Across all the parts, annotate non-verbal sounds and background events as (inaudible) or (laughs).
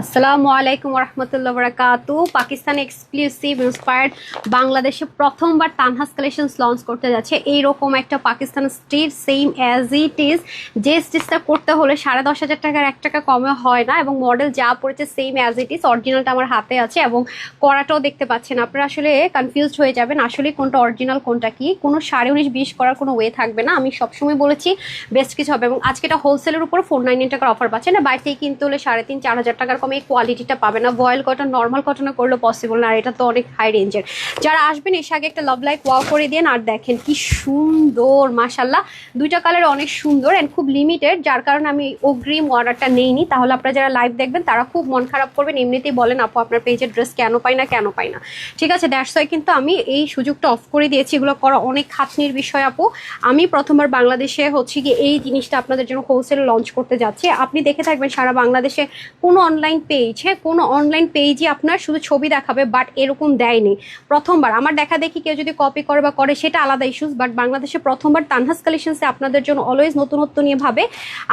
আসসালামু আলাইকুম রহমতুল্লাহ বরাকাতু। পাকিস্তান এক্সক্লুসিভ ইন্সপায়ার্ড বাংলাদেশে প্রথমবার তানহাস কালেকশনস লঞ্চ করতে যাচ্ছে। এইরকম একটা Pakistan stitch same as it is যে স্টিচটা করতে হলে সাড়ে দশ হাজার টাকার এক টাকা কমে হয় না এবং মডেল যা পড়েছে সেম অ্যাজ ইট ইজ অরিজিনালটা আমার হাতে আছে এবং করাটাও দেখতে পাচ্ছেন। আপনারা আসলে কনফিউজড হয়ে যাবেন আসলে কোনটা অরিজিনাল কোনটা কি। কোনো সাড়ে উনিশ, বিশ করার কোনো ওয়ে থাকবে না। আমি সবসময় বলেছি বেস্ট কিছু হবে এবং আজকে এটা হোলসেলের উপর ফোর নাইন টাকার অফার পাচ্ছেন। না থেকে কিনতে হলে সাড়ে তিন, চার হাজার টাকার এই কোয়ালিটিটা পাবে না। বয়েল কটন নর্মাল কটনে করলে পসিবল না, আর এটা তো অনেক হাই রেঞ্জের যারা আসবেন, এসে আগে একটা লাভ লাইক ওয়াও করে দিন, আর দেখেন কি সুন্দর মাশাল্লাহ দুইটা কালার অনেক সুন্দর অ্যান্ড খুব লিমিটেড যার কারণে আমি অগ্রিম অর্ডারটা নেইনি। তাহলে আপনারা যারা লাইভ দেখবেন, তারা খুব মন খারাপ করবেন। এমনিতেই বলেন, আপু, আপনার পেজের ড্রেস কেন পাই না, কেন পাই না? ঠিক আছে দ্যাটস ওয়াই কিন্তু আমি এই সুযোগটা অফ করে দিয়েছি। এগুলো করা অনেক খাতনির বিষয়, আপু। আমি প্রথমবার বাংলাদেশে হচ্ছে কি এই জিনিসটা আপনাদের জন্য হোলসেল লঞ্চ করতে যাচ্ছি। আপনি দেখে থাকবেন, সারা বাংলাদেশে কোনো অনলাইন পেজ হ্যাঁ কোনো অনলাইন পেজই আপনার শুধু ছবি দেখাবে বাট এরকম দেয়নি। প্রথমবার, আমার দেখা দেখি কেউ যদি কপি করে বা করে, সেটা আলাদা ইস্যুস বাট বাংলাদেশে প্রথমবার তানহাস কালেকশনসে আপনাদের জন্য অলওয়েজ নতুনত্ব নিয়ে ভাবে।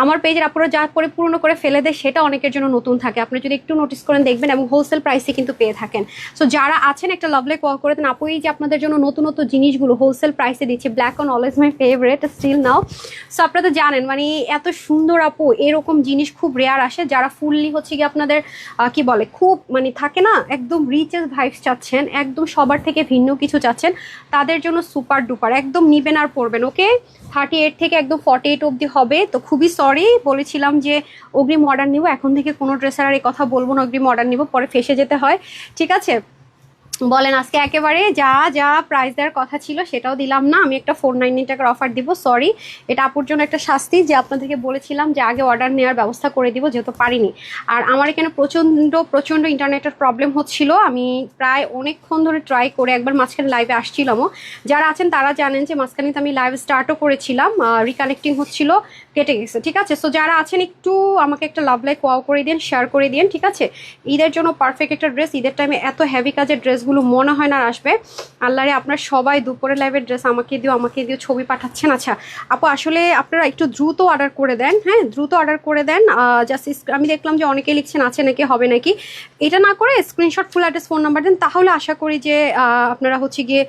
আমার পেজের আপনারা যা করে পুরনো করে ফেলে দেয়, সেটা অনেকের জন্য নতুন থাকে। আপনি যদি একটু নোটিস করেন, দেখবেন এবং হোলসেল প্রাইসে কিন্তু পেয়ে থাকেন। সো যারা আছেন, একটা লাভলে কল করে দেন, আপু, এই যে আপনাদের জন্য নতুন নতুন জিনিসগুলো হোলসেল প্রাইসে দিচ্ছে black on always my favourite still now so আপনারা তো জানেন মানে এত সুন্দর আপু, এরকম জিনিস খুব রেয়ার আসে, যারা ফুললি হচ্ছে কি আপনাদের কি বলে, খুব মানে থাকে না, একদম রিচেস ভাইবস চাচ্ছেন, একদম সবার থেকে ভিন্ন কিছু চাচ্ছেন, তাদের জন্য সুপার ডুপার একদম নিবেন আর পড়বেন ওকে থার্টি এইট থেকে একদম ফর্টি এইট অবধি হবে, তো খুবই সরি বলেছিলাম যে অগ্রিম অর্ডার নিব, এখন থেকে কোনো ড্রেসার আর এই কথা বলব না, অগ্রিম অর্ডার নিব, পরে ফেসে যেতে হয়, ঠিক আছে? বলেন, আজকে একেবারে যা যা প্রাইস দেওয়ার কথা ছিল সেটাও দিলাম না। আমি একটা ফোর নাইনটি টাকার অফার দিব সরি এটা আপুর জন্য একটা শাস্তি যে আপনাদেরকে বলেছিলাম যে আগে অর্ডার নেওয়ার ব্যবস্থা করে দিব, যেহেতু পারিনি। আর আমার এখানে প্রচণ্ড প্রচণ্ড ইন্টারনেটের প্রবলেম হচ্ছিল। আমি প্রায় অনেকক্ষণ ধরে ট্রাই করে একবার মাঝখানে লাইভে আসছিলামও। যারা আছেন তারা জানেন যে মাঝখানে আমি লাইভ স্টার্টও করেছিলাম রিকানেক্টিং হচ্ছিল। কেটে গেছে, ঠিক আছে? সো যারা আছেন, একটু আমাকে একটা লাভ লাইক ওয়াও করে দিন শেয়ার করে দিন, ঠিক আছে? ঈদের জন্য পারফেক্ট একটা ড্রেস ঈদের টাইমে এত হেভি কাজের ড্রেসগুলো মনে হয় না আসবে। আল্লাহরে আপনার সবাই দুপুরে লাইভের ড্রেস আমাকে দিও আমাকে দিও, ছবি পাঠাচ্ছেন। আচ্ছা আপু, আসলে আপনারা একটু দ্রুত অর্ডার করে দেন হ্যাঁ? দ্রুত অর্ডার করে দেন জাস্ট আমি দেখলাম যে অনেকে লিখছেন, আছে নাকি, হবে নাকি? এটা না করে screenshot full address phone number দেন, তাহলে আশা করি যে আপনারা হচ্ছে গিয়ে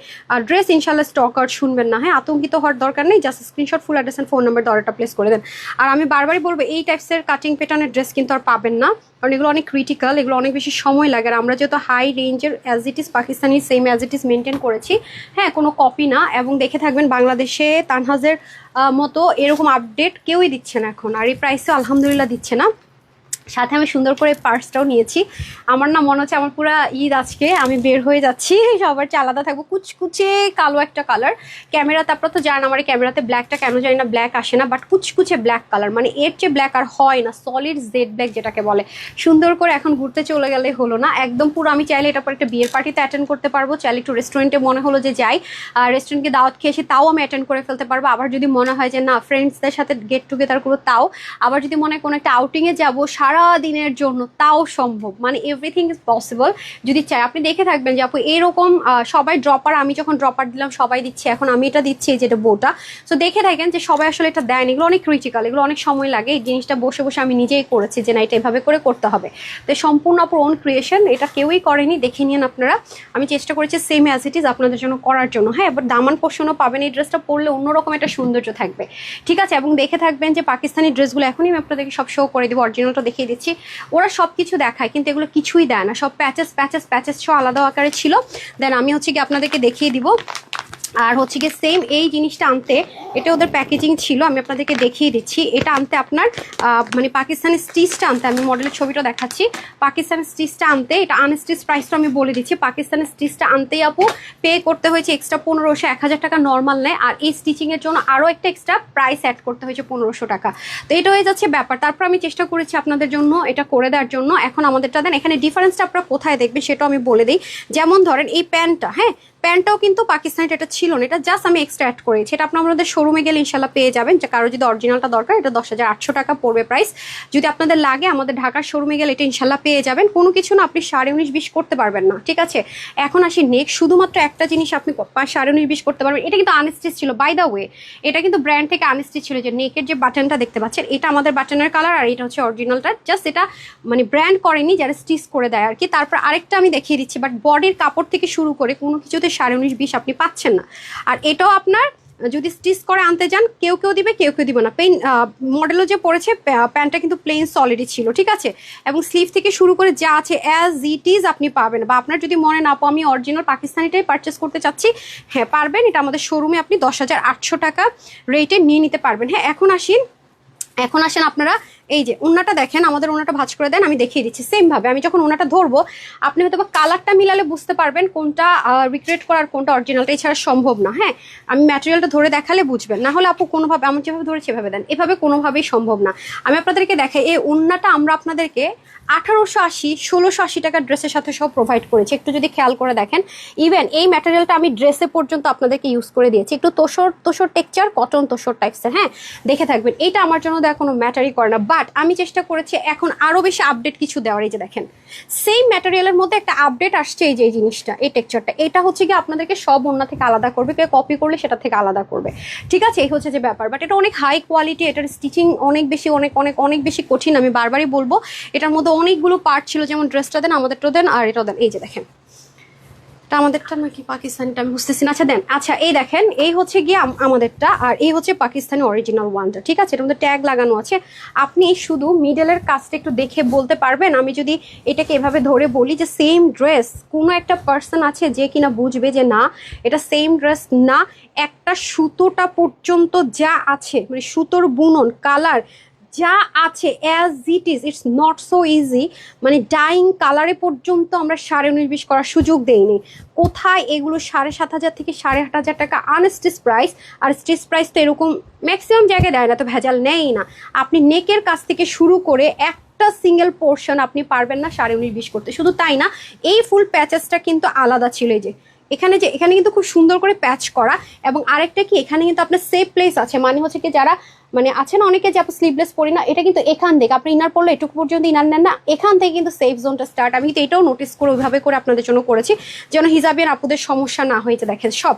ড্রেস ইনশাল্লাহ স্টক আর শুনবেন না হ্যাঁ? আতঙ্কিত হওয়ার দরকার নেই just screenshot full address phone number অর্ডারটা প্লেস করে দেন। আর আমি বারবারই বলব, এই টাইপসের কাটিং প্যাটার্নের ড্রেস কিন্তু আর পাবেন না, কারণ এগুলো অনেক ক্রিটিক্যাল এগুলো অনেক বেশি সময় লাগে। আর আমরা যেহেতু হাই রেঞ্জের as it is Pakistani same as it is maintain করেছি হ্যাঁ কোনো কপি না। এবং দেখে থাকবেন বাংলাদেশে তানহাজের মতো এরকম আপডেট কেউই দিচ্ছে না এখন। আর এই প্রাইসও আলহামদুলিল্লাহ দিচ্ছে না। সাথে আমি সুন্দর করে পার্সটাও নিয়েছি। আমার না মনে হচ্ছে আমার পুরো ঈদ আজকে, আমি বের হয়ে যাচ্ছি, সবার চেয়ে আলাদা থাকব। কুচকুচে কালো একটা কালার ক্যামেরাতে আপনারা তো জানেন, আমার ক্যামেরাতে ব্ল্যাকটা কেন জানি না ব্ল্যাক আসে না বাট কুচকুচে ব্ল্যাক কালার মানে এর চেয়ে ব্ল্যাক আর হয় না সলিড জেড ব্ল্যাক যেটাকে বলে। সুন্দর করে এখন ঘুরতে চলে গেলে হলো না। একদম পুরো আমি চাইলে এটা পর একটা বিয়ের পার্টিতে অ্যাটেন্ড করতে পারব। চাইলে একটু রেস্টুরেন্টে মনে হলো যে যাই। আর রেস্টুরেন্টকে দাওয়াত খেয়ে এসে তাও আমি অ্যাটেন্ড করে ফেলতে পারব। আবার যদি মনে হয় যে না ফ্রেন্ডসদের সাথে গেট টুগেদার করব তাও। আবার যদি মনে হয় কোনো একটা আউটিংয়ে যাব, সারা দিনের জন্য তাও সম্ভব। মানে এভরিথিং ইজ পসিবল যদি চাই, আপনি দেখে থাকবেন যে আপু এরকম সবাই ড্রপার আমি যখন ড্রপার দিলাম, সবাই দিচ্ছে, এখন আমি এটা দিচ্ছি যেটা বোটা। সো দেখে থাকেন যে সবাই আসলে এটা দেন এগুলো অনেক ক্রিটিক্যাল এগুলো অনেক সময় লাগে। এই জিনিসটা বসে বসে আমি নিজেই করেছি যে না, এটা এভাবে করে করতে হবে। তো সম্পূর্ণ আপুর ওন ক্রিয়েশন এটা কেউই করেনি, দেখে নিন আপনারা। আমি চেষ্টা করেছি সেম অ্যাজ ইট ইজ আপনাদের জন্য করার জন্য। হ্যাঁ এবার দামান পোষণও পাবেন, এই ড্রেসটা পরলে অন্যরকম একটা সৌন্দর্য থাকবে। ঠিক আছে, এবং দেখে থাকবেন যে পাকিস্তানি ড্রেসগুলো এখনই আমি আপনাদেরকে সব শো করে দেবো। অরিজিনালটা দেখিয়ে দিচ্ছি। ওরা সব কিছু দেখায়, কিন্তু এগুলো কিছুই দেয় না। সব প্যাচেস প্যাচেস প্যাচেস সব আলাদা আকারে ছিল। দেন আমি হচ্ছে কি আপনাদেরকে দেখিয়ে দিব। আর হচ্ছে গিয়ে সেম এই জিনিসটা আনতে, এটা ওদের প্যাকেজিং ছিল, আমি আপনাদেরকে দেখিয়ে দিচ্ছি। এটা আনতে আপনার মানে পাকিস্তানের স্টিচটা আনতে, আমি মডেলের ছবিটা দেখাচ্ছি। পাকিস্তানের স্টিচটা আনতে, এটা আনস্টিচ প্রাইসটা আমি বলে দিচ্ছি। পাকিস্তানের স্টিচটা আনতেই আপু পে করতে হয়েছে এক্সট্রা পনেরোশো, এক হাজার টাকা নর্মাল নেয়। আর এই স্টিচিংয়ের জন্য আরও একটা এক্সট্রা প্রাইস অ্যাড করতে হয়েছে পনেরোশো টাকা। তো এটা হয়ে যাচ্ছে ব্যাপার। তারপর আমি চেষ্টা করেছি আপনাদের জন্য এটা করে দেওয়ার জন্য। এখন আমাদেরটা দেন, এখানে ডিফারেন্সটা আপনারা কোথায় দেখবেন সেটাও আমি বলে দিই। যেমন ধরেন এই প্যান্টটা হ্যাঁ? প্যান্টটাও কিন্তু পাকিস্তানিটা এটা ছিল না, এটা জাস্ট আমি এক্সট্রা অ্যাড করেছি। এটা আপনার আমাদের শোরুমে গেলে ইনশাল্লাহ পেয়ে যাবেন। যে কারও যদি অরিজিনালটা দরকার, এটা দশ হাজার আটশো টাকা পড়বে প্রাইস যদি আপনাদের লাগে, আমাদের ঢাকার শোরুমে গেলে এটা ইনশাল্লাহ পেয়ে যাবেন। কোনো কিছু না, আপনি সাড়ে উনিশ বিশ করতে পারবেন না, ঠিক আছে? এখন আসি নেক্সট শুধুমাত্র একটা জিনিস আপনি সাড়ে উনিশ বিশ করতে পারবেন। এটা কিন্তু আনস্টিচ ছিল বাই দ্য ওয়ে এটা কিন্তু ব্র্যান্ড থেকে আনস্টিচ ছিল যে নেকের যে বাটনটা দেখতে পাচ্ছেন, এটা আমাদের বাটনের কালার আর এটা হচ্ছে অরিজিনালটা জাস্ট এটা মানে ব্র্যান্ড করেনি, যারা স্টিচ করে দেয় আর কি। তারপর আরেকটা আমি দেখিয়ে দিচ্ছি বাট বডির কাপড় থেকে শুরু করে কোনো কিছুতে সাড়ে উনিশ, বিশ আপনি পাচ্ছেন না। আর এটাও আপনার, যদি স্টিচ করে আনতে যান, কেউ কেউ দিবে, কেউ কেউ দিবে না। পেন মডেলও যে পড়েছে প্যান্টটা কিন্তু প্লেন সলিডই ছিল, ঠিক আছে? এবং স্লিভ থেকে শুরু করে যা আছে অ্যাজ ইট ইজ আপনি পাবেন। বা আপনার যদি মনে না পাও, আমি অরিজিনাল পাকিস্তানিটাই পারচেস করতে চাচ্ছি হ্যাঁ পারবেন। এটা আমাদের শোরুমে আপনি দশ হাজার আটশো টাকা রেটে নিয়ে নিতে পারবেন। হ্যাঁ এখন আসিন এখন আসেন আপনারা, এই যে ওনাটা দেখেন, আমাদের ওনাটা ভাজ করে দেন, আমি দেখিয়ে দিচ্ছি সেমভাবে আমি যখন ওনাটা ধরবো, আপনি হয়তো বা কালারটা মিলালে বুঝতে পারবেন কোনটা রিক্রিয়েট করার কোনটা অরিজিনালটা এছাড়া সম্ভব না হ্যাঁ? আমি ম্যাটেরিয়ালটা ধরে দেখালে বুঝবেন, না হলে আপু কোনোভাবে, আমি যেভাবে ধরেছি সেভাবে দেন। এভাবে কোনোভাবেই সম্ভব না। আমি আপনাদেরকে দেখাই, এই ওনাটা আমরা আপনাদেরকে আঠারোশো আশি, ষোলোশো আশি টাকার ড্রেসের সাথে সব প্রোভাইড করেছে। একটু যদি খেয়াল করে দেখেন ইভেন এই ম্যাটেরিয়ালটা আমি ড্রেসে পর্যন্ত আপনাদেরকে ইউজ করে দিয়েছি। একটু তোষর তোষর টেক্সচার কটন তোষর টাইপসের হ্যাঁ? দেখে থাকবেন। এটা আমার জন্য দেখ কোনো ম্যাটারই করে না। বাট আমি চেষ্টা করেছি এখন আরও বেশি আপডেট কিছু দেওয়ার। এই যে দেখেন সেই ম্যাটেরিয়ালের মধ্যে একটা আপডেট আসছে এই যে, এই জিনিসটা, এই টেক্সচারটা এটা হচ্ছে কি আপনাদেরকে সব অন্য থেকে আলাদা করবে। কেউ কপি করলে সেটা থেকে আলাদা করবে। ঠিক আছে? এই হচ্ছে যে ব্যাপার। বাট এটা অনেক হাই কোয়ালিটি এটার স্টিচিং অনেক বেশি, অনেক অনেক অনেক বেশি কঠিন, আমি বারবারই বলব। এটার মধ্যে অনেকগুলো পার্ট ছিল, যেমন ড্রেসটা দেন আমাদেরটা দেন, আর এটাও দেন। এই যে দেখেন। এটা আমাদেরটা নাকি পাকিস্তানিটা, আমি বুঝতেছি না। আচ্ছা দেন আচ্ছা এই দেখেন, এই হচ্ছে গিয়ে আমাদেরটা, আর এই হচ্ছে পাকিস্তানি অরিজিনাল ওয়ানটা ঠিক আছে? এটার মধ্যে ট্যাগ লাগানো আছে। আপনি শুধু মিডলের কাজটা একটু দেখে বলতে পারবেন। আমি যদি এটাকে এভাবে ধরে বলি যে সেম ড্রেস কোনো একটা পার্সন আছে যে কিনা বুঝবে যে না, এটা সেম ড্রেস না, একটা সুতোটা পর্যন্ত যা আছে মানে সুতোর বুনন কালার যা আছে as it is it's not so easy মানে ডাইং কালারে পর্যন্ত আমরা সাড়ে উনিশ করার সুযোগ দেইনি। কোথায় এগুলো সাড়ে সাত হাজার থেকে সাড়ে আট হাজার টাকা আনস্টিচ প্রাইস আর স্টিচ প্রাইস তো এরকম ম্যাক্সিমাম জায়গায় দেয় না, তো ভেজাল নেয়ই না। আপনি নেকের কাছ থেকে শুরু করে একটা সিঙ্গেল পোর্শন আপনি পারবেন না সাড়ে উনিশ বিশ করতে। শুধু তাই না, এই ফুল প্যাচেসটা কিন্তু আলাদা ছিল এই যে। এখানে যে, এখানে কিন্তু খুব সুন্দর করে প্যাচ করা এবং আরেকটা কি, এখানে কিন্তু আপনার সেফ প্লেস আছে। মানে হচ্ছে কি যারা মানে আছে না অনেকে যে আপনি স্লিভলেস পরি না, এটা কিন্তু এখান থেকে, আপনি ইনার পড়লে এটুকু পর্যন্ত ইনার নেন না, এখান থেকে কিন্তু সেফ জোনটা স্টার্ট আমি কিন্তু এটাও নোটিস করে, ওইভাবে করে আপনাদের জন্য করেছি, যেন হিজাবের আপুদের সমস্যা না হয়েছে দেখেন সব।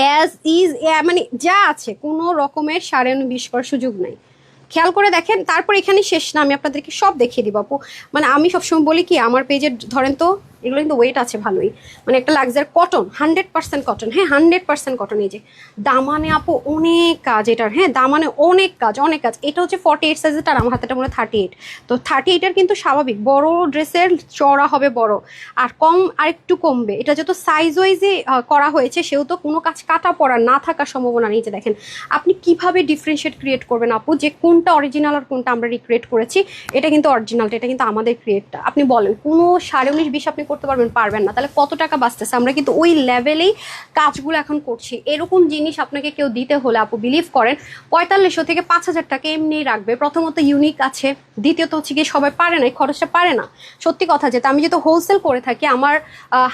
অ্যাজ ইজ মানে যা আছে, কোনো রকমের সাড়ে উনিশ করার সুযোগ নাই। খেয়াল করে দেখেন, তারপর এখানে শেষ না, আমি আপনাদেরকে সব দেখিয়ে দিব আপু। মানে আমি সবসময় বলি কি, আমার পেজে ধরেন তো এগুলো কিন্তু ওয়েট আছে ভালোই। মানে একটা luxury cotton hundred percent cotton হ্যাঁ হান্ড্রেড পার্সেন্ট কটন এই যে। দামানে আপু অনেক কাজ এটার হ্যাঁ দামানে অনেক কাজ অনেক কাজ। এটা হচ্ছে ফর্টি এইট সাইজের আর আমার হাতেটা মনে থার্টি এইট তো থার্টি এইটের কিন্তু স্বাভাবিক। বড় ড্রেসের চড়া হবে বড়। আর কম আর একটু কমবে। এটা যত সাইজ ওয়াইজে করা হয়েছে সেও তো কোনো কাজ কাটা পড়া না থাকার সম্ভাবনা নেই। যে দেখেন, আপনি কীভাবে ডিফারেন্সিয়েট ক্রিয়েট করবেন আপু? যে কোনটা অরিজিনাল আর কোনটা আমরা রিক্রিয়েট করেছি, এটা কিন্তু অরিজিনালটা এটা কিন্তু আমাদের ক্রিয়েটটা আপনি বলেন, কোনো সাড়ে উনিশ, বিশ আপনি করতে পারবেন পারবেন না। তাহলে কত টাকা বাঁচতেছে? আমরা কিন্তু ওই লেভেলেই কাজগুলো এখন করছি। এরকম জিনিস আপনাকে কেউ দিতে হলে আপু বিলিভ করেন, পঁয়তাল্লিশশো থেকে পাঁচ হাজার টাকা এমনিই রাখবে। প্রথমত ইউনিক আছে, দ্বিতীয়ত হচ্ছে গিয়ে সবাই পারে না খরচটা পারে না। সত্যি কথা যেটা, আমি যেহেতু হোলসেল করে থাকি, আমার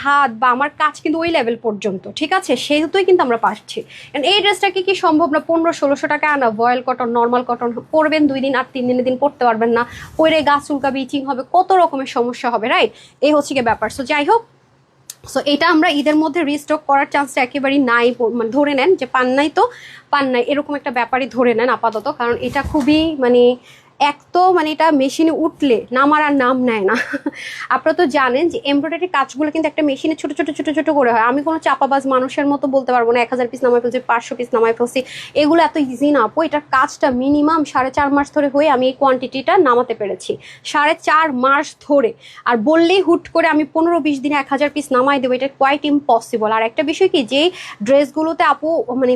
হাত বা আমার কাজ কিন্তু ওই লেভেল পর্যন্ত, ঠিক আছে? সেহেতুই কিন্তু আমরা পাচ্ছি। এই ড্রেসটাকে কি সম্ভব না? পনেরো, ষোলোশো টাকা আনা ভয়েল কটন নর্মাল কটন পরবেন দুই দিন আর তিন দিনের দিন পড়তে পারবেন না। পরে গাছ চুলকাবে ইচিং হবে, কত রকমের সমস্যা হবে রাইট এই হচ্ছে গিয়ে ব্যাপার সো যাই হোক সো এটা আমরা ঈদের মধ্যে রিস্টক করার চান্সটা একেবারেই নাই মানে ধরে নেন যে পান নাই তো, পান নাই, এরকম একটা ব্যাপারই ধরে নেন আপাতত, কারণ এটা খুবই মানে এক তো মানে এটা মেশিনে উঠলে নামার আর নাম নেয় না। আপনারা তো জানেন যে এমব্রয়ডারি কাজগুলো কিন্তু একটা মেশিনে ছোট ছোট ছোট ছোট করে হয়। আমি কোনো চাপাবাজ মানুষের মতো বলতে পারব না, এক হাজার পিস নামাই ফেলছি, পাঁচশো পিস নামাই ফেলছি। এগুলো এত ইজি না, আপু। এটার কাজটা মিনিমাম সাড়ে চার মাস ধরে হয়ে আমি এই কোয়ান্টিটিটা নামাতে পেরেছি। সাড়ে চার মাস ধরে। আর বললেই হুট করে আমি পনেরো, বিশ দিনে এক হাজার পিস নামাই দেবো, এটা কোয়াইট ইম্পসিবল আর একটা বিষয় কি যে ড্রেসগুলোতে আপু মানে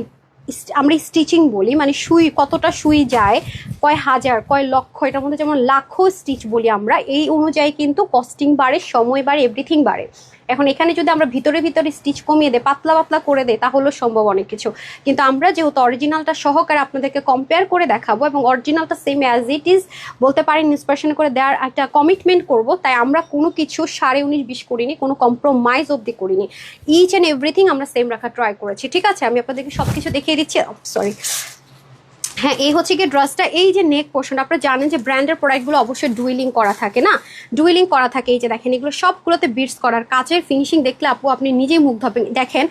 আমরা স্টিচিং বলি মানে সুই, কতটা সুই যায়, কয় হাজার, কয় লক্ষ, এটার মধ্যে যেমন লাখো স্টিচ বলি আমরা, এই অনুযায়ী কিন্তু কস্টিং বাড়ে, সময় বাড়ে এভরিথিং বাড়ে। এখন এখানে যদি আমরা ভিতরে ভিতরে স্টিচ কমিয়ে দেই, পাতলা পাতলা করে দেয় তাহলেও সম্ভব অনেক কিছু। কিন্তু আমরা যেহেতু অরিজিনালটা সহকারে আপনাদেরকে কম্পেয়ার করে দেখাবো এবং অরিজিনালটা সেম অ্যাজ ইট ইজ বলতে পারেন ইন্সপিরেশন করে দেওয়ার একটা কমিটমেন্ট করব, তাই আমরা কোনো কিছু সাড়ে উনিশ বিশ করিনি, কোনো কম্প্রোমাইজ অবধি করিনি। ইচ অ্যান্ড এভরিথিং আমরা সেম রাখা ট্রাই করেছি। ঠিক আছে? আমি আপনাদেরকে সব কিছু দেখিয়ে দিচ্ছি। সরি হ্যাঁ এই হচ্ছে কি ড্রেসটা এই যে নেক পোর্শন আপনারা জানেন যে ব্র্যান্ডের প্রোডাক্টগুলো অবশ্যই ডুইলিং করা থাকে না? ডুইলিং করা থাকে, এই যে দেখেন, এগুলো সবগুলোতে বিটস করার কাচের ফিনিশিং দেখলে আপু আপনি নিজেই মুগ্ধ হবেন। দেখেন,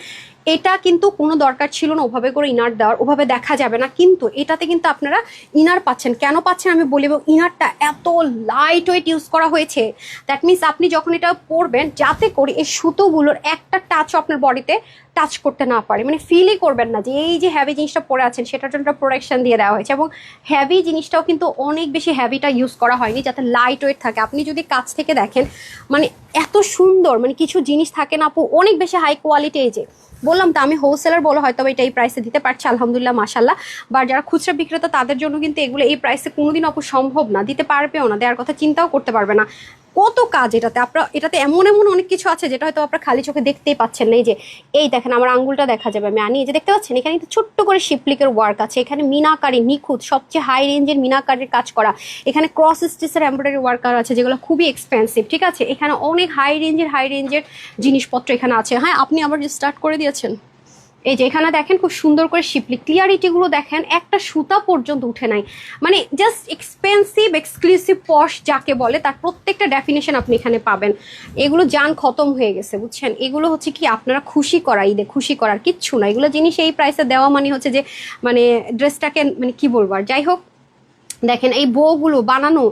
এটা কিন্তু কোনো দরকার ছিল না, ওভাবে করে ইনার দেওয়ার, ওভাবে দেখা যাবে না। কিন্তু এটাতে কিন্তু আপনারা ইনার পাচ্ছেন। কেন পাচ্ছেন আমি বলি এবং ইনারটা এত লাইট ওয়েট ইউজ করা হয়েছে। দ্যাট মিনস আপনি যখন এটা পরবেন, যাতে করে এই সুতোগুলোর একটা টাচও আপনার বডিতে টাচ করতে না পারে। মানে ফিলই করবেন না যে এই যে হ্যাভি জিনিসটা পরে আছেন, সেটার জন্য প্রোটেকশন দিয়ে দেওয়া হয়েছে এবং হ্যাভি জিনিসটাও কিন্তু অনেক বেশি হ্যাভিটা ইউজ করা হয়নি যাতে লাইট ওয়েট থাকে। আপনি যদি কাছ থেকে দেখেন মানে এত সুন্দর মানে কিছু জিনিস থাকে না আপু, অনেক বেশি হাই কোয়ালিটি যে। বললাম তো আমি হোলসেলার বলে, হয়তো এটা এই প্রাইসে দিতে পারছি, আলহামদুলিল্লাহ মাসাল্লাহ বা যারা খুচরা বিক্রেতা, তাদের জন্য কিন্তু এগুলো এই প্রাইসে কোনোদিন অপু সম্ভব না। দিতে পারবেও না, দেওয়ার কথা চিন্তাও করতে পারবে না। কত কাজ এটাতে? আপনার, এটাতে এমন এমন অনেক কিছু আছে যেটা হয়তো আপনার খালি চোখে দেখতেই পাচ্ছেন না। এই যে, এই দেখেন আমার আঙ্গুলটা দেখা যাবে আমি আনি এই যে দেখতে পাচ্ছেন? এখানে ছোট্ট করে শিপলিকের ওয়ার্ক আছে। এখানে মিনাকারি, নিখুঁত, সবচেয়ে হাই রেঞ্জের মিনাকারির কাজ করা। এখানে ক্রস স্টিচের এমব্রয়ডারি ওয়ার্কার আছে, যেগুলো খুবই এক্সপেন্সিভ ঠিক আছে? এখানে অনেক হাই রেঞ্জের হাই রেঞ্জের জিনিসপত্র এখানে আছে। হ্যাঁ আপনি আবার স্টার্ট করে দিয়েছেন। এই যে এখানে দেখেন খুব সুন্দর করে শিপলি ক্লিয়ারিটিগুলো দেখেন, একটা সুতা পর্যন্ত উঠে নাই। মানে জাস্ট এক্সপেন্সিভ এক্সক্লুসিভ পশ যাকে বলে, তার প্রত্যেকটা ডেফিনেশন আপনি এখানে পাবেন। এগুলো যান খতম হয়ে গেছে, বুঝছেন? এগুলো হচ্ছে কি, আপনারা খুশি করা, ঈদে খুশি করার কিচ্ছু না। এগুলো জিনিস এই প্রাইসে দেওয়া মানে হচ্ছে যে মানে ড্রেসটাকে মানে কি বলব আর? যাই হোক দেখেন, এই বউগুলো বানানো,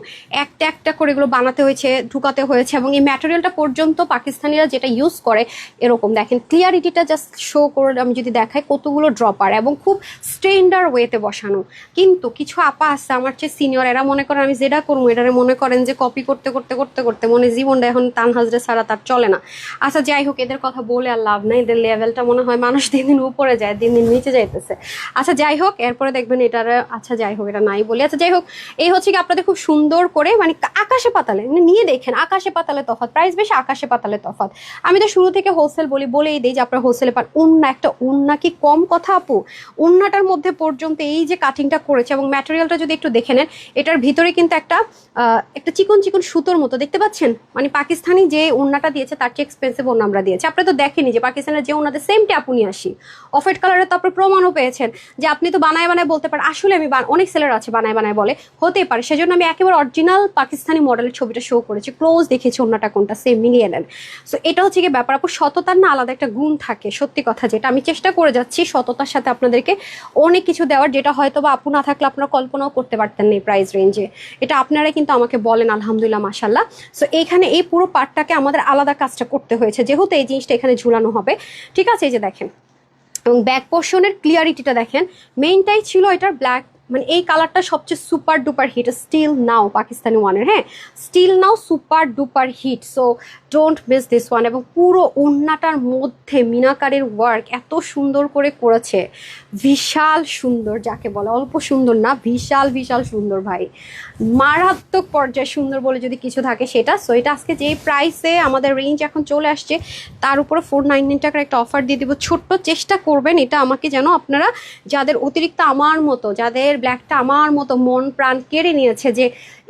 একটা একটা করে এগুলো বানাতে হয়েছে, ঢুকাতে হয়েছে এবং এই ম্যাটেরিয়ালটা পর্যন্ত পাকিস্তানিরা যেটা ইউজ করে, এরকম দেখেন। ক্লিয়ারিটিটা জাস্ট শো করে আমি যদি দেখাই কতগুলো ড্রপার এবং খুব স্ট্যান্ডার্ড ওয়েতে বসানো। কিন্তু কিছু আপা আছে আমার চেয়ে সিনিয়র এরা মনে করেন আমি যেটা করব এটারে মনে করেন যে কপি করতে করতে করতে করতে মনে জীবনটা এখন টান হাজরে ছাড়া তার চলে না। আচ্ছা যাই হোক, এদের কথা বলে আর লাভ নাই, এদের লেভেলটা মনে হয় মানুষ দিন দিন উপরে যায়, দিন দিন নিচে যাইতেছে। আচ্ছা যাই হোক, এরপরে দেখবেন এটার আচ্ছা যাই হোক, এটা নাই বলি। আচ্ছা যাই হোক এই হচ্ছে কি আপনাদের খুব সুন্দর করে মানে আকাশে পাতালে মানে নিয়ে দেখেন, আকাশে পাতালে তফাৎ প্রাইস বেশি, আকাশে পাতালে তফাৎ। আমি তো শুরু থেকে হোলসেল বলি, বলেই দিই যে আপনারা হোলসেলে পান। উন্না একটা উন্না কি কম কথা আপু? উন্নাটার মধ্যে পর্যন্ত এই যে কাটিংটা করেছে এবং ম্যাটেরিয়ালটা যদি একটু দেখে নেন, এটার ভিতরে কিন্তু একটা একটা চিকন চিকন সুতোর মতো, দেখতে পাচ্ছেন? মানে পাকিস্তানি যে উন্নাটা দিয়েছে, তার চেয়ে এক্সপেন্সিভ ওন্না আমরা দিয়েছি। আপনারা তো দেখেনি যে পাকিস্তানের যে ওনাদের সেমটি আপনি আসি। অফ হোয়াইট কালারের তো আপনি প্রমাণও পেয়েছেন যে আপনি তো বানায় বানায় বলতে পারেন, আসলে আমি অনেক সেলার আছে বানায় বানায় বলে। হতে পারে। সেজন্য আমি একেবারে অরিজিনাল পাকিস্তানি মডেলের ছবিটা শো করেছি। ক্লোজ দেখেছি অন্যটা কোনটা সেম মিলিয়ে নেন। সো এটা হচ্ছে কি ব্যাপার। আপু, সততার না আলাদা একটা গুণ থাকে, সত্যি কথা যেটা। আমি চেষ্টা করে যাচ্ছি সততার সাথে আপনাদেরকে অনেক কিছু দেওয়ার, যেটা হয়তো বা আপু না থাকলে আপনারা কল্পনাও করতে পারতেন না এই প্রাইস রেঞ্জে এটা আপনারা কিন্তু আমাকে বলেন, আলহামদুলিল্লাহ মাসাল্লাহ সো এইখানে এই পুরো পার্টটাকে আমাদের আলাদা কাজটা করতে হয়েছে। যেহেতু এই জিনিসটা এখানে ঝুলানো হবে। ঠিক আছে, এই যে দেখেন। এবং ব্যাক পোর্শনের ক্লিয়ারিটিটা দেখেন। মেইনটাই ছিল এটার ব্ল্যাক মানে এই কালারটা সবচেয়ে super duper hit still now Pakistani ওয়ানের হ্যাঁ? Still now super duper hit so don't miss this one এবং পুরো ওড়নাটার মধ্যে মিনাকারের ওয়ার্ক এত সুন্দর করে করেছে। বিশাল সুন্দর যাকে বলে, অল্প সুন্দর না, বিশাল বিশাল সুন্দর ভাই। মারাত্মক পর্যায়ে সুন্দর বলে যদি কিছু থাকে সেটা সো এটা আজকে যে প্রাইসে আমাদের রেঞ্জ এখন চলে আসছে, তার উপরে ফোর নাইন নাইন টাকার একটা অফার দিয়ে দিব। ছোট্ট চেষ্টা করবেন, এটা আমাকে যেন আপনারা, যাদের অতিরিক্ত আমার মতো, যাদের ব্ল্যাকটা আমার মতো মন প্রাণ কেড়ে নিয়েছে যে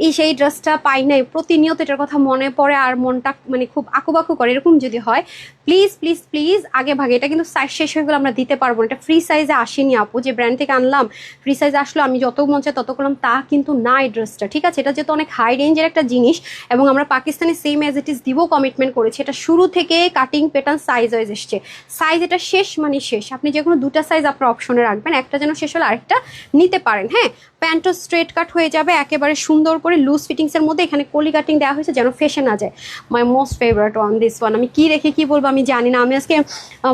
এই সেই ড্রেসটা পাই নাই। প্রতিনিয়ত এটার কথা মনে পড়ে আর মনটা মানে খুব আকুবাকু করে। এরকম যদি হয় প্লিজ প্লিজ প্লিজ আগে ভাগে। এটা কিন্তু সাইজ শেষ হয়ে গেলে আমরা দিতে পারব না। এটা ফ্রি সাইজে আসেনি আপু। যে ব্র্যান্ড থেকে আনলাম ফ্রি সাইজ আসলো, আমি যত মন চাই তত করলাম, তা কিন্তু না এই ড্রেসটা ঠিক আছে? এটা যেহেতু অনেক হাই রেঞ্জের একটা জিনিস এবং আমরা Pakistani same as it is দিবও কমিটমেন্ট করেছি। এটা শুরু থেকে কাটিং প্যাটার্ন সাইজ ওয়াইজ এসছে। সাইজ এটা শেষ মানে শেষ। আপনি যে কোনো দুটা সাইজ আপনার অপশনে রাখবেন। একটা যেন শেষ হলে আরেকটা নিতে পারেন হ্যাঁ? প্যান্টও স্ট্রেট কাট হয়ে যাবে, একেবারে সুন্দর করে লুজ ফিটিংসের মধ্যে এখানে কলি কাটিং দেওয়া হয়েছে যেন ফেসে না যায়। My most favourite one this one আমি কি রেখে কি বলব আমি জানি না, আমি আজকে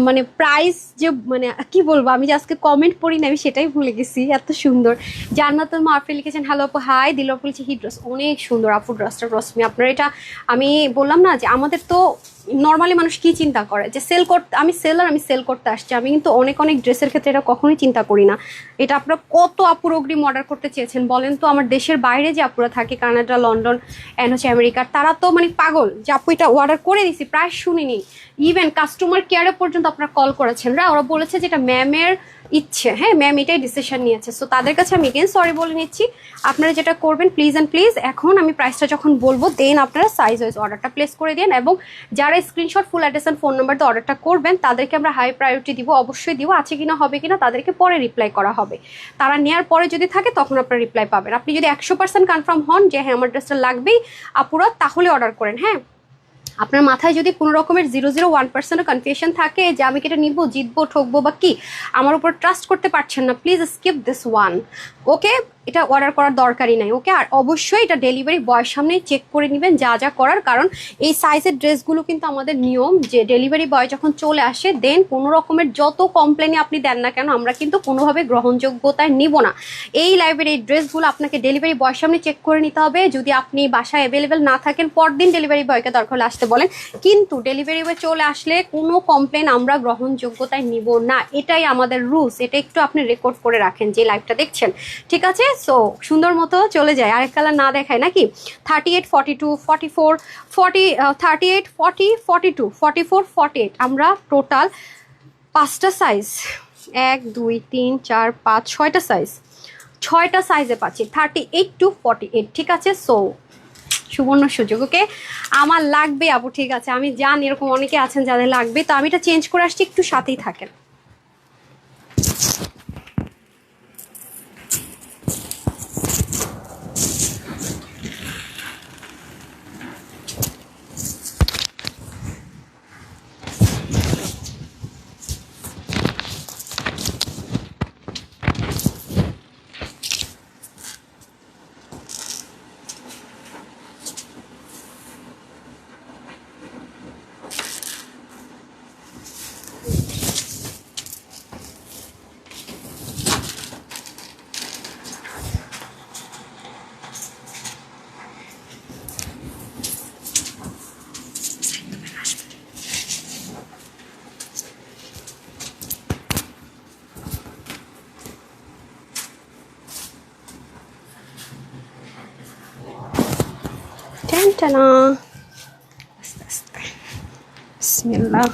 মানে প্রাইস যে মানে কি বলব, আমি যে আজকে কমেন্ট পড়ি না আমি সেটাই ভুলে গেছি, এত সুন্দর। জান্নাতুল মারফি লিখেছেন হ্যালো আপু হাই দিল লিখেছে হিট ড্রেস অনেক সুন্দর আপু ড্রেসটা রশ্মি আপনার এটা আমি বললাম না যে আমাদের তো নর্মালি মানুষ কি চিন্তা করে? যে সেল করতে, আমি সেলার আমি সেল করতে আসছি। আমি কিন্তু অনেক অনেক ড্রেসের ক্ষেত্রে এটা কখনোই চিন্তা করি না। এটা আপনারা কত আপুর অগ্রিম অর্ডার করতে চেয়েছেন বলেন তো? আমার দেশের বাইরে যে আপুরা থাকে, কানাডা, লন্ডন অ্যান্ড হচ্ছে আমেরিকার তারা তো মানে পাগল যে আপু এটা অর্ডার করে দিছি, প্রায় শুনিনি। ইভেন কাস্টমার কেয়ারে পর্যন্ত আপনারা কল করেছেন। রা, ওরা বলেছে যে এটা ম্যামের ইচ্ছে হ্যাঁ ম্যাম এটাই ডিসিশন নিয়েছে। সো তাদের কাছে আমি এগেন সরি বলে নিচ্ছি। আপনারা যেটা করবেন প্লিজ অ্যান্ড প্লিজ এখন আমি প্রাইসটা যখন বলব দেন আপনারা সাইজ ওয়াইজ অর্ডারটা প্লেস করে দিন এবং যারা screenshot full address and phone number দিয়ে অর্ডারটা করবেন, তাদেরকে আমরা হাই প্রায়োরিটি দিব, অবশ্যই দিব, আছে কিনা, হবে কিনা, তাদেরকে পরে রিপ্লাই করা হবে। তারা নেওয়ার পরে যদি থাকে, তখন আপনারা রিপ্লাই পাবেন। আপনি যদি একশো পার্সেন্ট কনফার্ম হন যে হ্যাঁ আমার ড্রেসটা লাগবেই, আপুরা, তাহলে অর্ডার করেন হ্যাঁ? আপনার মাথায় যদি কোনো রকমের জিরো জিরো ওয়ান পার্সেন্টের কনফিউশন থাকে যে আমি কি এটা নিবো, জিতবো, ঠকবো বা কি, আমার উপর ট্রাস্ট করতে পারছেন না please skip this one okay এটা অর্ডার করার দরকারই নাই ওকে আর অবশ্যই এটা ডেলিভারি বয়ের সামনেই চেক করে নেবেন যা যা করার, কারণ এই সাইজের ড্রেসগুলো কিন্তু আমাদের নিয়ম যে ডেলিভারি বয় যখন চলে আসে দেন কোনো রকমের যত কমপ্লেনই আপনি দেন না কেন, আমরা কিন্তু কোনোভাবে গ্রহণযোগ্যতায় নিব না। এই লাইভের এই ড্রেসগুলো আপনাকে ডেলিভারি বয়ের সামনে চেক করে নিতে হবে। যদি আপনি বাসায় অ্যাভেলেবেল না থাকেন, পরদিন ডেলিভারি বয়কে দরকার হলে আসতে বলেন। কিন্তু ডেলিভারি বয় চলে আসলে কোনো কমপ্লেন আমরা গ্রহণযোগ্যতায় নিব না। এটাই আমাদের রুলস এটা একটু আপনি রেকর্ড করে রাখেন যে লাইভটা দেখছেন। ঠিক আছে? সো সুন্দর মতো চলে যায়। আরেক কালার না দেখায়, নাকি? Thirty eight forty two forty four forty thirty eight forty forty two forty four forty eight আমরা টোটাল পাঁচটা সাইজ এক, দুই, তিন, চার, পাঁচ, ছয়টা সাইজ ছয়টা সাইজে পাচ্ছি। Thirty eight to forty eight ঠিক আছে? সো সুবর্ণ সুযোগ ওকে আমার লাগবে আপু ঠিক আছে। আমি জানি এরকম অনেকে আছেন যাদের লাগবে। তো আমি এটা চেঞ্জ করে আসছি, একটু সাথেই থাকেন। টানা আস্তে আস্তে। বিসমিল্লাহ।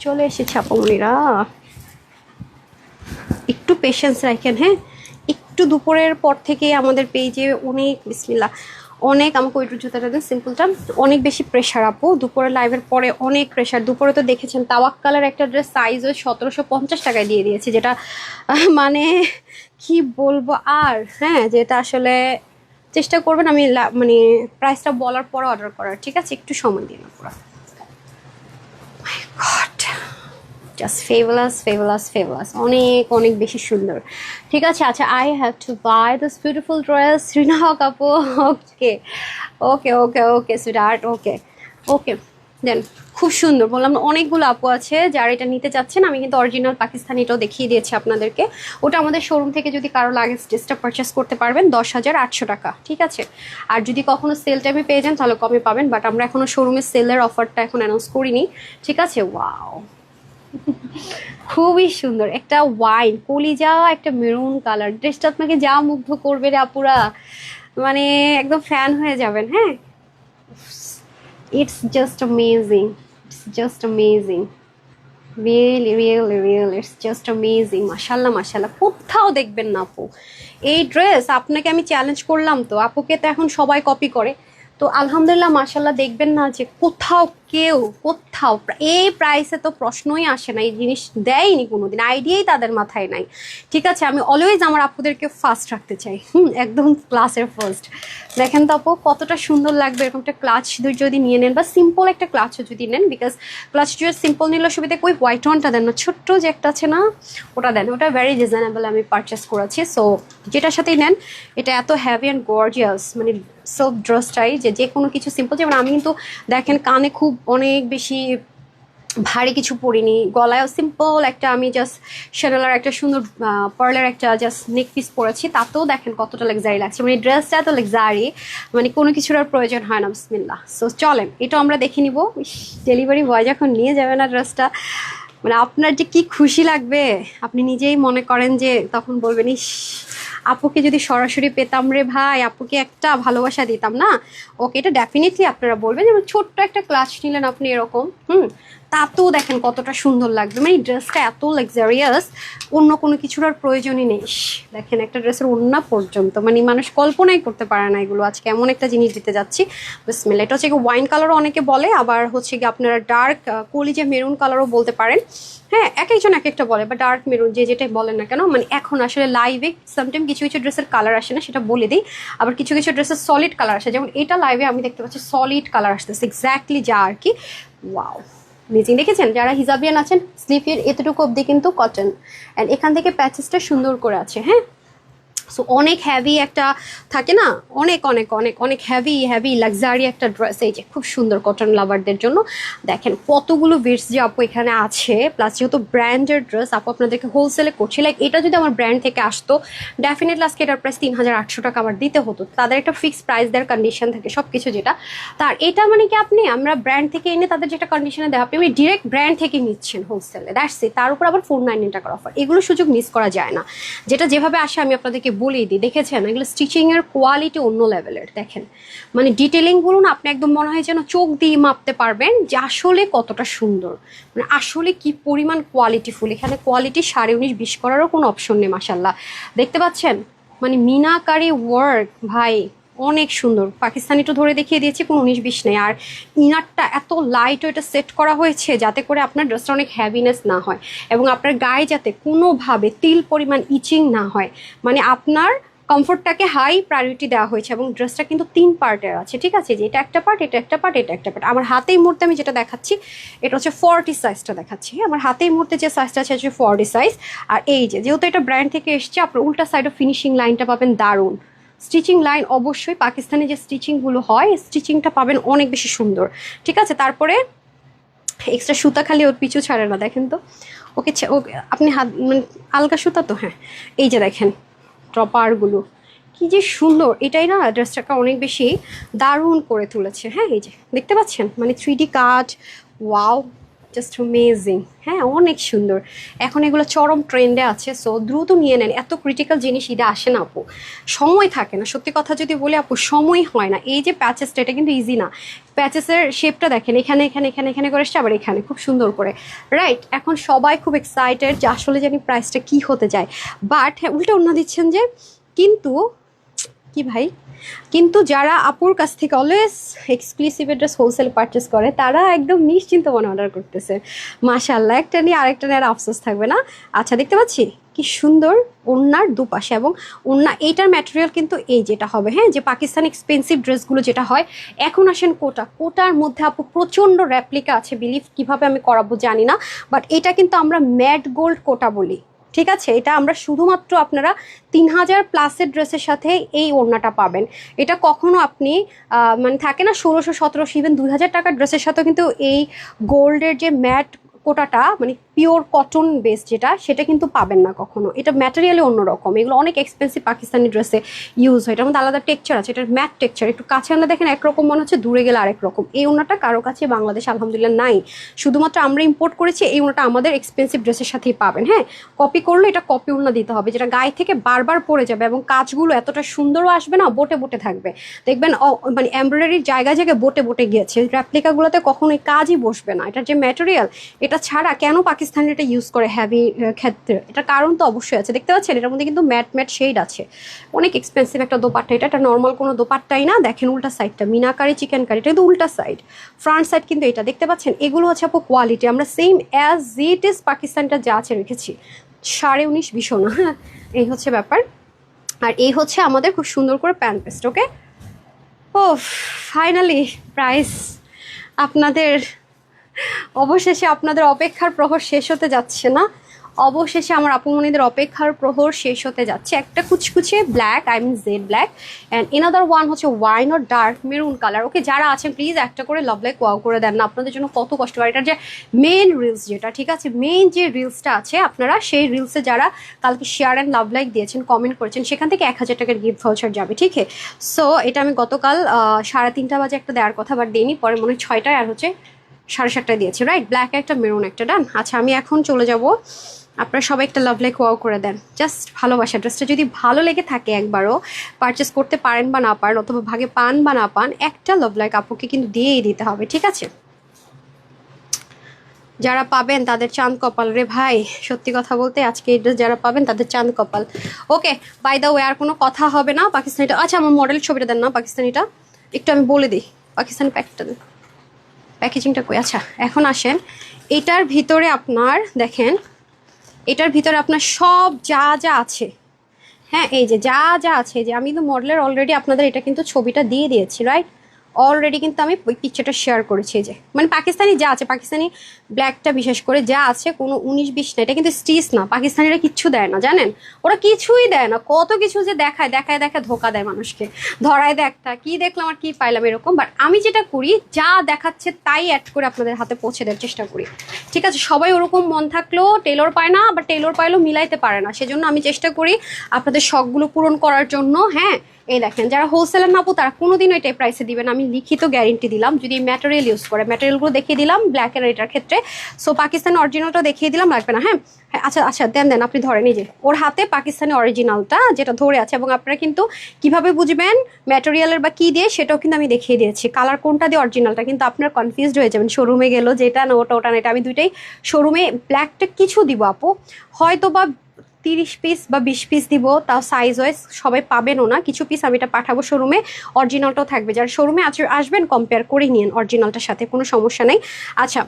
চলে এসেছে আপমনিরা। একটু পেশেন্স রাখেন হ্যাঁ? একটু দুপুরের পর থেকে আমাদের পেজে অনেক বিসমিল্লা অনেক আমাকে ওইটু জুতাটা দিন সিম্পলটা অনেক বেশি প্রেশার আপু। দুপুরে লাইভের পরে অনেক প্রেশার দুপুরে তো দেখেছেন তাওয়াক কালার একটা ড্রেস সাইজ ওই সতেরোশো পঞ্চাশ টাকায় দিয়ে দিয়েছে, যেটা মানে কি বলব আর হ্যাঁ? যেটা আসলে চেষ্টা করবেন আমি মানে প্রাইসটা বলার পর অর্ডার করার ঠিক আছে? একটু সময় দিন পুরো জাস্ট ফেভালাস ফেভালাস ফেভালাস অনেক অনেক বেশি সুন্দর। ঠিক আছে আচ্ছা I have to buy this beautiful dress Rina Kapu. Okay okay okay okay sweet okay okay then, খুব সুন্দর। বললাম, অনেকগুলো আপু আছে যারা এটা নিতে চাচ্ছেন। আমি কিন্তু অরিজিনাল পাকিস্তানিটাও দেখিয়ে দিয়েছি আপনাদেরকে। ওটা আমাদের শোরুম থেকে যদি কারও লাগে ড্রেসটা পারচেস করতে পারবেন, দশ হাজার আটশো টাকা, ঠিক আছে? আর যদি কখনো সেল টাইমে পেয়ে যান, তাহলে কমে পাবেন বাট আমরা এখনও শোরুমের সেলের অফারটা এখন অ্যানাউন্স করিনি, ঠিক আছে? ওয়াও খুবই সুন্দর। একটা ওয়াইন কলিজা, একটা মেরুন কালার ড্রেসটা আপনাকে যা মুগ্ধ করবে রে আপুরা। মানে একদম ফ্যান হয়ে যাবেন হ্যাঁ? It's just amazing it's just amazing really really real it's just amazing মাসাল্লাহ মাসাল্লাহ কোথাও দেখবেন না আপু। এই ড্রেস আপনাকে আমি চ্যালেঞ্জ করলাম তো। আপুকে তো এখন সবাই কপি করে। তো আলহামদুলিল্লাহ মাসাল্লাহ দেখবেন না যে কোথাও কেউ কোথাও, এই প্রাইসে তো প্রশ্নই আসে না, এই জিনিস দেয়নি কোনোদিন আইডিয়াই তাদের মাথায় নাই। ঠিক আছে, আমি অলওয়েজ আমার আপুদেরকে ফার্স্ট রাখতে চাই, হুম, একদম ক্লাসের ফার্স্ট দেখেন তো আপু, কতটা সুন্দর লাগবে এরকম একটা ক্লাচ যদি নিয়ে নেন, বা সিম্পল একটা ক্লাচও যদি নেন বিকজ ক্লাচ সিম্পল নিলে সুবিধা ওই হোয়াইট ওয়ানটা দেন না, ছোট্ট যে একটা আছে না, ওটা দেন, ওটা ভেরি রিজনেবল আমি পারচেস করেছি সো যেটার সাথেই নেন, এটা এত হ্যাভি অ্যান্ড গর্জিয়াস মানে সব ড্রেসটাই যে যে কোনো কিছু সিম্পল যেমন আমি কিন্তু দেখেন কানে খুব অনেক বেশি ভারী কিছু পরিনি। গলায়ও সিম্পল একটা আমি জাস্ট শ্যানেলার একটা সুন্দর পার্লার একটা জাস্ট নেক পিস পরেছি। তাতেও দেখেন কতটা লেগজারি লাগছে। মানে ড্রেসটা এত লেগজারি মানে কোনো কিছুর আর প্রয়োজন হয় না বিসমিল্লা সো চলেন, এটা আমরা দেখে নিব। ডেলিভারি বয় যখন নিয়ে যাবে না ড্রেসটা মানে আপনার যে কি খুশি লাগবে, আপনি নিজেই মনে করেন যে তখন বলবেন, ইস আপুকে যদি সরাসরি পেতাম রে ভাই, আপুকে একটা ভালোবাসা দিতাম না? ওকে এটা ডেফিনেটলি আপনারা বলবেন যেমন ছোট্ট একটা ক্লাস নিলেন আপনি এরকম, হুম? তাতেও দেখেন কতটা সুন্দর লাগবে। মানে ড্রেসটা এত লাক্সারিয়াস অন্য কোনো কিছুর আর প্রয়োজনই নেই। দেখেন একটা ড্রেসের ওড়না পর্যন্ত। মানে মানুষ কল্পনাই করতে পারে না এগুলো। আজকে এমন একটা জিনিস দিতে যাচ্ছি। বিসমিল্লা এটা হচ্ছে ওয়াইন কালারও অনেকে বলে, আবার হচ্ছে কি আপনারা ডার্ক কলিজে মেরুন কালারও বলতে পারেন। হ্যাঁ এক একজন এক একটা বলে বা ডার্ক মেরুন যে যেটাই বলেন না কেন মানে এখন আসলে লাইভে সামটাইম কিছু কিছু ড্রেসের কালার আসে না, সেটা বলে দিই। আবার কিছু কিছু ড্রেসের সলিড কালার আসে। যেমন এটা লাইভে আমি দেখতে পাচ্ছি সলিড কালার আসতেছে এক্স্যাক্টলি যা আর কি। ওয়াও মেজিং দেখেছেন? যারা হিজাবিয়ান আছেন স্লিভের এতটুকু অবধি কিন্তু কটন অ্যান্ড এখান থেকে প্যাচেসটা সুন্দর করে আছে হ্যাঁ? সো অনেক হ্যাভি একটা থাকে না? অনেক অনেক অনেক অনেক হ্যাভি হ্যাভি লাক্সারি একটা ড্রেস এই যে খুব সুন্দর কটন লাভারদের জন্য। দেখেন কতগুলো বিটস যে আপু এখানে আছে প্লাস যেহেতু ব্র্যান্ডের ড্রেস আপু আপনাদেরকে হোলসেলে করছি লাইক এটা যদি আমার ব্র্যান্ড থেকে আসতো ডেফিনেটলি আজকে এটার প্রাইস তিন হাজার আটশো টাকা আমার দিতে হতো। তাদের একটা ফিক্সড প্রাইস দেওয়ার কন্ডিশন থাকে সব কিছু যেটা। তার এটা মানে কি আপনি, আমরা ব্র্যান্ড থেকে এনে তাদের যেটা কন্ডিশনে দেওয়া, আপনি ডিরেক্ট ব্র্যান্ড থেকে নিচ্ছেন হোলসেলে দ্যাটস তার উপর আবার ফোর নাইন টাকার অফার এগুলো সুযোগ মিস করা যায় না। যেটা যেভাবে আসে, আমি আপনাদেরকে বলেই দিই। দেখেছেন? এগুলো স্টিচিংয়ের কোয়ালিটি অন্য লেভেলের দেখেন মানে ডিটেলিং বলুন, আপনি একদম মনে হয় যেন চোখ দিয়ে মাপতে পারবেন যে আসলে কতটা সুন্দর। মানে আসলে কি পরিমাণ কোয়ালিটিফুল এখানে কোয়ালিটি সাড়ে উনিশ, বিশ করারও কোনো অপশন নেই মাসাল্লাহ দেখতে পাচ্ছেন? মানে মিনাকারি ওয়ার্ক ভাই অনেক সুন্দর। পাকিস্তানি তো ধরে দেখিয়ে দিয়েছি, কোনো উনিশ বিশ নেই। আর ইনারটা এত লাইট এটা সেট করা হয়েছে, যাতে করে আপনার ড্রেসটা অনেক হ্যাভিনেস না হয় এবং আপনার গায়ে যাতে কোনোভাবে তিল পরিমাণ ইচিং না হয়। মানে আপনার কমফোর্টটাকে হাই প্রায়োরিটি দেওয়া হয়েছে এবং ড্রেসটা কিন্তু তিন পার্টের আছে, ঠিক আছে? যে এটা একটা পার্ট এটা একটা পার্ট এটা একটা পার্ট আমার হাতেই মুহূর্তে আমি যেটা দেখাচ্ছি, এটা হচ্ছে ফর্টি সাইজটা দেখাচ্ছি? আমার হাতেই মুহূর্তে যে সাইজটা আছে হচ্ছে ফর্টি সাইজ আর এই যে, যেহেতু এটা ব্র্যান্ড থেকে এসছে, আপনার উল্টা সাইডে ফিনিশিং লাইনটা পাবেন দারুণ। স্টিচিং লাইন অবশ্যই পাকিস্তানে যে স্টিচিংগুলো হয় স্টিচিংটা পাবেন অনেক বেশি সুন্দর। ঠিক আছে? তারপরে এক্সট্রা সুতা খালি ওর পিছু ছাড়ে না, দেখেন তো। ওকে আপনি হাত মানে আলগা সুতা তো? হ্যাঁ। এই যে দেখেন টপারগুলো কি যে সুন্দর! এটাই না ড্রেসটাকে অনেক বেশি দারুণ করে তুলেছে। হ্যাঁ এই যে, দেখতে পাচ্ছেন? মানে three D cut wow! Just amazing হ্যাঁ অনেক সুন্দর। এখন এগুলো চরম ট্রেন্ডে আছে সো দ্রুত নিয়ে নেন। এত ক্রিটিক্যাল জিনিস ঈদে আসে না, আপু। সময় থাকে না। সত্যি কথা যদি বলি, আপু, সময় হয় না। এই যে প্যাচেসটা এটা কিন্তু ইজি না। প্যাচেসের শেপটা দেখেন, এখানে এখানে এখানে এখানে করে এসছে, আবার এখানে। খুব সুন্দর করে। রাইট এখন সবাই খুব এক্সাইটেড যে আসলে জানি প্রাইসটা কি হতে যায় বাট হ্যাঁ উল্টো অন্য দিচ্ছেন যে, কিন্তু কি ভাই? কিন্তু যারা আপুর কাছ থেকে always exclusive dress wholesale purchase করে, তারা একদম নিশ্চিন্ত মনে অর্ডার করতেছে। মাশাল্লাহ একটা নিয়ে আরেকটা নিয়ে আর আফসোস থাকবে না? আচ্ছা দেখতে পাচ্ছি? কি সুন্দর ওড়নার দুপাশে এবং ওড়না, এইটার ম্যাটেরিয়াল কিন্তু এই যেটা হবে হ্যাঁ? যে পাকিস্তান এক্সপেন্সিভ ড্রেসগুলো যেটা হয়। এখন আসেন কোটা। কোটার মধ্যে আপু প্রচণ্ড র্যাপ্লিকা আছে বিলিভ কীভাবে আমি করাবো জানি না বাট এটা কিন্তু আমরা ম্যাট গোল্ড কোটা বলি। ঠিক আছে? এটা আমরা শুধুমাত্র আপনারা তিন হাজার প্লাসের ড্রেসের সাথে এই ওড়নাটা পাবেন। এটা কখনো আপনি মানে থাকে না, ষোলোশো, সতেরোশো ইভেন দুই হাজার টাকার ড্রেসের সাথেও কিন্তু এই গোল্ডের যে ম্যাট কোটাটা মানে পিওর কটন বেস যেটা, সেটা কিন্তু পাবেন না কখনো। এটা ম্যাটেরিয়ালি অন্যরকম। এগুলো অনেক এক্সপেন্সিভ পাকিস্তানি ড্রেসে ইউজ হয়। এটার মধ্যে আলাদা টেক্সচার আছে। এটার ম্যাট টেক্সচার একটু কাছে আনলে দেখেন একরকম মনে হচ্ছে দূরে গেলে আরেক রকম। এই ওনাটা কারও কাছে বাংলাদেশ আলহামদুলিল্লাহ নাই। শুধুমাত্র আমরা ইম্পোর্ট করেছি, এই ওনাটা আমাদের এক্সপেন্সিভ ড্রেসের সাথেই পাবেন। হ্যাঁ কপি করলে এটা কপি ওনা দিতে হবে, যেটা গায়ে থেকে বারবার পড়ে যাবে এবং কাজগুলো এতটা সুন্দরও আসবে না, বোটে বোটে থাকবে। দেখবেন মানে এমব্রয়ডারির জায়গায় জায়গায় বোটে বোটে গিয়েছে। র্যাপ্লিকাগুলোতে কখনোই কাজই বসবে না। এটার যে ম্যাটেরিয়াল এটা ছাড়া কেন পাকিস্তানি এটা ইউজ করে হ্যাভি ক্ষেত্রে। এটার কারণ তো অবশ্যই আছে। দেখতে পাচ্ছেন, এটার মধ্যে কিন্তু ম্যাট ম্যাট শেড আছে। অনেক এক্সপেন্সিভ একটা দোপাট্টা। এটা একটা নর্মাল কোনো দোপাট্টাই না। দেখেন উল্টা সাইডটা মিনাকারি চিকেন কারি এটা কিন্তু উল্টা সাইড ফ্রন্ট সাইড কিন্তু এটা। দেখতে পাচ্ছেন, এগুলো হচ্ছে আপু কোয়ালিটি আমরা সেম অ্যাজ ইট ইজ পাকিস্তানটা যা আছে রেখেছি। সাড়ে উনিশ হ্যাঁ (laughs) এই হচ্ছে ব্যাপার। আর এই হচ্ছে আমাদের খুব সুন্দর করে প্যান পেস্ট ওকে ও ফাইনালি প্রাইস আপনাদের অবশেষে আপনাদের অপেক্ষার প্রহর শেষ হতে যাচ্ছে না। অবশেষে আমার আপুমনিদের অপেক্ষার প্রহর শেষ হতে যাচ্ছে। একটা কুচকুচে black I mean jet black and another one হচ্ছে wine or dark maroon colour okay যারা আছেন প্লিজ একটা করে লাভ লাইক ওয়াও করে দেন না। আপনাদের জন্য কত কষ্ট। হয় এটার যে মেইন রিলস যেটা, ঠিক আছে? মেইন যে রিলসটা আছে, আপনারা সেই রিলসে যারা কালকে শেয়ার অ্যান্ড লাভ লাইক দিয়েছেন কমেন্ট করেছেন, সেখান থেকে এক হাজার টাকার গিফট ভাউচার যাবে, ঠিক আছে? সো এটা আমি গতকাল সাড়ে তিনটা বাজে একটা দেওয়ার কথা বাট দিইনি, পরে মনে হয় ছয়টায় আর হচ্ছে সাড়ে সাতটায় দিয়েছি রাইট ব্ল্যাক একটা মেরুন একটা ডান আচ্ছা আমি এখন চলে যাব। আপনারা সবাই একটা লাভ লাইক ওয়াও করে দেন। জাস্ট ভালোবাসা ড্রেসটা যদি ভালো লেগে থাকে একবারও পারচেস করতে পারেন বা না পারেন, অথবা ভাগে পান বা না পান, একটা লাভ লাইক আপুকে কিন্তু দিয়েই দিতে হবে, ঠিক আছে? যারা পাবেন তাদের চাঁদ কপাল, রে ভাই, সত্যি কথা বলতে আজকে এই ড্রেস যারা পাবেন তাদের চাঁদ কপাল। ওকে বাই দা ওয়ে আর কোনো কথা হবে না পাকিস্তানিটা। আচ্ছা আমার মডেল ছবিটা দেন না পাকিস্তানিটা। একটু আমি বলে দিই, পাকিস্তানি প্যাকটা দেন। প্যাকেজিংটা কই? আচ্ছা এখন আসেন। এটার ভিতরে আপনার, দেখেন, এটার ভিতরে আপনার সব যা যা আছে হ্যাঁ এই যে যা যা আছে যে আমি তো মডেলের অলরেডি আপনাদের এটা কিন্তু ছবিটা দিয়ে দিয়েছি রাইট অলরেডি কিন্তু আমি ওই পিকচারটা শেয়ার করেছি যে। মানে পাকিস্তানি যা আছে, পাকিস্তানি ব্ল্যাকটা বিশেষ করে যা আছে, কোনো উনিশ বিশ না, এটা কিন্তু স্টিচ না, পাকিস্তানিরা কিচ্ছু দেয় না, জানেন? ওরা কিছুই দেয় না, কত কিছু যে দেখায় দেখায় দেখায় ধোকা দেয় মানুষকে। ধরায় দেয় একটা, কি দেখলাম আর কি পাইলাম এরকম বাট আমি যেটা করি, যা দেখাচ্ছে তাই অ্যাড করে আপনাদের হাতে পৌঁছে দেওয়ার চেষ্টা করি। ঠিক আছে, সবাই ওরকম মন থাকলেও টেলর পায় না বা টেলর পাইলেও মিলাইতে পারে না, সেজন্য আমি চেষ্টা করি আপনাদের শখগুলো পূরণ করার জন্য হ্যাঁ? এই দেখেন যারা হোলসেলার নাপো তারা কোনোদিনও এটাই প্রাইসে দিবেন আমি লিখিত গ্যারেন্টি দিলাম যদি ম্যাটেরিয়াল ইউজ করে ম্যাটেরিয়ালগুলো দেখিয়ে দিলাম ব্ল্যাক এর এটার ক্ষেত্রে। সো পাকিস্তানি অরিজিনালটা দেখিয়ে দিলাম লাগবে না হ্যাঁ? হ্যাঁ, আচ্ছা আচ্ছা দেন দেন আপনি ধরেন যে ওর হাতে পাকিস্তানি অরিজিনালটা যেটা ধরে আছে এবং আপনারা কিন্তু কীভাবে বুঝবেন ম্যাটেরিয়ালের বা কি দিয়ে সেটাও কিন্তু আমি দেখিয়ে দিয়েছি। কালার কোনটা দিয়ে অরিজিনালটা কিন্তু আপনার কনফিউজড হয়ে যাবেন শোরুমে গেল যেটা না ওটা ওটা না এটা আমি দুইটাই শোরুমে ব্ল্যাকটা কিছু দিব আপু। হয়তো বা তিরিশ পিস বা বিশ পিস দিব, তাও সাইজ ওয়াইজ সবাই পাবেনও না। কিছু পিস আমি এটা পাঠাবো শোরুমে অরিজিনালটাও থাকবে। যারা শোরুমে আসবেন কম্পেয়ার করে নিন অরিজিনালটার সাথে, কোনো সমস্যা নেই। আচ্ছা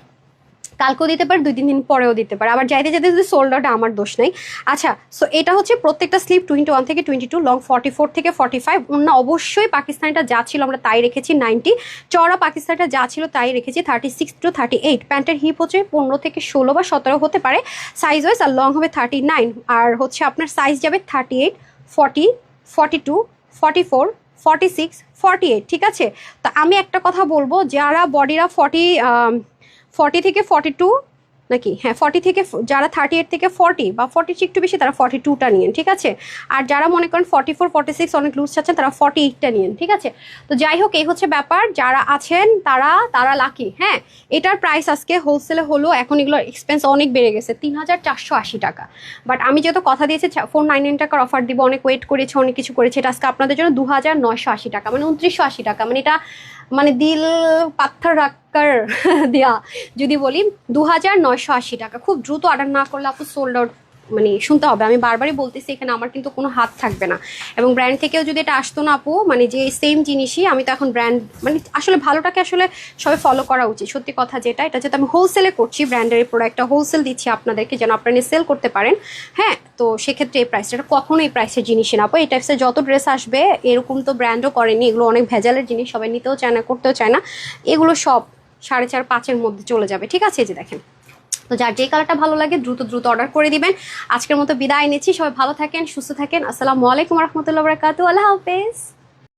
কালকেও দিতে পারে দুই তিন দিন পরেও দিতে পারে। আবার যাইতে যেতে যদি সোল্ড আউট আমার দোষ নেই। আচ্ছা সো এটা হচ্ছে প্রত্যেকটা স্লিপ টোয়েন্টি ওয়ান থেকে twenty two long forty four থেকে ফর্টি ফাইভ অন্য অবশ্যই পাকিস্তানিটা যা ছিল আমরা তাই রেখেছি নাইনটি চড়া পাকিস্তানিটা যা ছিল তাই রেখেছি thirty six to thirty eight প্যান্টের হিপ হচ্ছে পনেরো থেকে ষোলো বা সতেরো হতে পারে। সাইজ ওয়াইজ আর লং হবে থার্টি নাইন আর হচ্ছে আপনার সাইজ যাবে thirty eight forty forty two forty four forty six forty eight ঠিক আছে? তো আমি একটা কথা বলব, যারা বডিরা ফর্টি ফর্টি থেকে ফর্টি টু নাকি? হ্যাঁ ফর্টি থেকে যারা থার্টি এইট থেকে ফর্টি বা ফর্টি একটু বেশি, তারা ফর্টি টুটা নিয়েন, ঠিক আছে? আর যারা মনে করেন ফর্টি ফোর ফর্টি সিক্স অনেক লুজ চাচ্ছেন তারা ফর্টি এইটটা নিয়েন, ঠিক আছে? তো যাই হোক, এই হচ্ছে ব্যাপার। যারা আছেন, তারা তারা লাকি হ্যাঁ? এটার প্রাইস আজকে হোলসেলে হলো, এখন এগুলোর এক্সপেন্স অনেক বেড়ে গেছে, তিন হাজার চারশো আশি টাকা। বাট আমি যেহেতু কথা দিয়েছি ফোর নাইন নাইন টাকার অফার দিব, অনেক ওয়েট করেছে, অনেক কিছু করেছে, এটা আজকে আপনাদের জন্য দু হাজার নয়শো আশি টাকা মানে উনত্রিশশো আশি টাকা মানে এটা মানে দিল পাথর রাখার দেয়া যদি বলি দু হাজার নয়শো আশি টাকা। খুব দ্রুত অর্ডার না করলে আপু সোল্ড আউট মানে শুনতে হবে। আমি বারবারই বলতেছি, এখানে আমার কিন্তু কোনো হাত থাকবে না। এবং ব্র্যান্ড থেকেও যদি এটা আসতো না আপু মানে যে সেম জিনিসই, আমি তো এখন ব্র্যান্ড মানে আসলে ভালোটাকে আসলে সবাই ফলো করা উচিত। সত্যি কথা যেটা, এটা যেহেতু আমি হোলসেলে করছি ব্র্যান্ডের প্রোডাক্টটা হোলসেল দিচ্ছি আপনাদেরকে, যেন আপনারা সেল করতে পারেন। হ্যাঁ তো সেক্ষেত্রে এই প্রাইসটা এটা কখনো এই প্রাইসের জিনিসই না। আপু, এই টাইপসের যত ড্রেস আসবে, এরকম তো ব্র্যান্ডও করেনি। এগুলো অনেক ভেজালের জিনিস, সবাই নিতেও চায় না, করতেও চায় না। এগুলো সব সাড়ে চার, পাঁচের মধ্যে চলে যাবে। ঠিক আছে? যে দেখেন। তো যার যে কালারটা ভালো লাগে, দ্রুত দ্রুত অর্ডার করে দিবেন। আজকের মতো বিদায় নিচ্ছি। সবাই ভালো থাকেন, সুস্থ থাকেন। আসসালামু আলাইকুম রহমতুল্লাহ বরকাতু আল্লাহ হাফেজ।